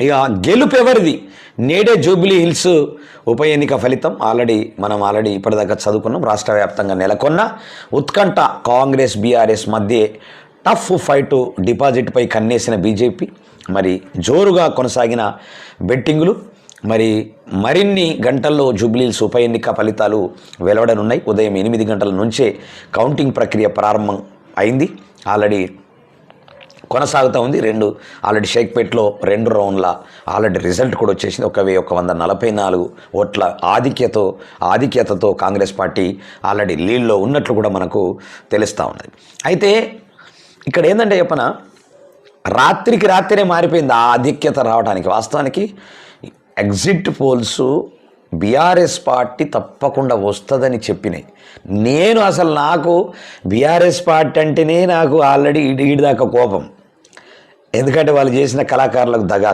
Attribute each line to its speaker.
Speaker 1: ఇక గెలుపు ఎవరిది? నేడే జూబ్లీ హిల్స్ ఉప ఎన్నిక ఫలితం. ఆల్రెడీ మనం ఆల్రెడీ ఇప్పటిదాకా చదువుకున్నాం. రాష్ట్ర వ్యాప్తంగా నెలకొన్న ఉత్కంఠ కాంగ్రెస్ బీఆర్ఎస్ మధ్య టఫ్ ఫైటు డిపాజిట్పై కన్నేసిన బీజేపీ. మరి జోరుగా కొనసాగిన బెట్టింగులు. మరి మరిన్ని గంటల్లో జూబ్లీల్స్ ఉప ఎన్నిక ఫలితాలు వెలువడనున్నాయి. ఉదయం ఎనిమిది గంటల నుంచే కౌంటింగ్ ప్రక్రియ ప్రారంభం అయింది. ఆల్రెడీ కొనసాగుతూ ఉంది. రెండు ఆల్రెడీ షేక్పేట్లో రెండు రౌండ్ల ఆల్రెడీ రిజల్ట్ కూడా వచ్చేసింది. ఒక వెయ్యి ఒక వంద నలభై నాలుగు ఓట్ల ఆధిక్యతో ఆధిక్యతతో కాంగ్రెస్ పార్టీ ఆల్రెడీ లీడ్లో ఉన్నట్లు కూడా మనకు తెలుస్తూ ఉన్నది. అయితే ఇక్కడ ఏంటంటే చెప్పన రాత్రికి రాత్రే మారిపోయింది ఆ ఆధిక్యత రావడానికి వాస్తవానికి ఎగ్జిట్ పోల్స్ బీఆర్ఎస్ పార్టీ తప్పకుండా వస్తుందని చెప్పినాయి. నేను అసలు నాకు బీఆర్ఎస్ పార్టీ అంటేనే నాకు ఆల్రెడీ ఇడి దాకా కోపం. ఎందుకంటే వాళ్ళు చేసిన కళాకారులకు దగా.